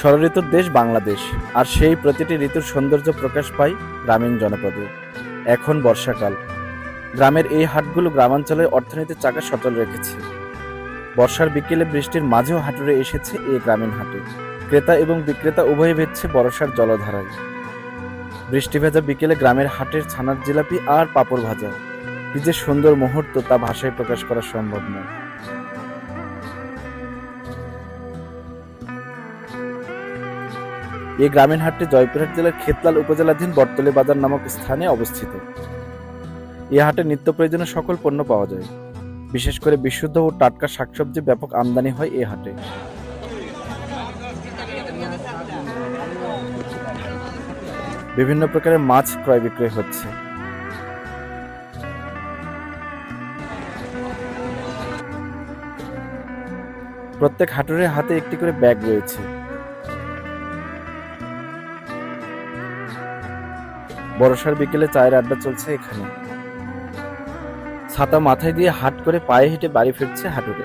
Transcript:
ষড়ঋতুর দেশ বাংলাদেশ, আর সেই প্রতিটি ঋতুর সৌন্দর্য প্রকাশ পায় গ্রামীণ জনপদে। এখন বর্ষাকাল। গ্রামের এই হাটগুলো গ্রামাঞ্চলের অর্থনীতির চাকা সচল রেখেছে। বর্ষার বিকেলে বৃষ্টির মাঝেও হাটুরে এসেছে এই গ্রামীণ হাটে। ক্রেতা এবং বিক্রেতা উভয়ে ভেজছে বর্ষার জলধারায়। বৃষ্টি ভেজা বিকেলে গ্রামের হাটের ছানার জিলাপি আর পাপড় ভাজা। কি যে সুন্দর মুহূর্ত তা ভাষায় প্রকাশ করা সম্ভব নয়। এই গ্রামীণ হাটটি জয়পুরহাট জেলার খেতলাল উপজেলাধীন বটতলী বাজার নামক স্থানে অবস্থিত। এই হাটে নিত্য প্রয়োজনীয় সকল পণ্য পাওয়া যায়। বিশেষ করে বিশুদ্ধ ও টাটকা শাকসবজি ব্যাপক আমদানি হয় এ হাটে। বিভিন্ন প্রকারের মাছ ক্রয় বিক্রয় হচ্ছে। প্রত্যেক হাটুরের হাতে একটি করে ব্যাগ রয়েছে। বর্ষার বিকেলে চায়ের আড্ডা চলছে এখানে। ছাতা মাথায় দিয়ে হাট করে পায়ে হেঁটে বাড়ি ফিরছে হাটুরে।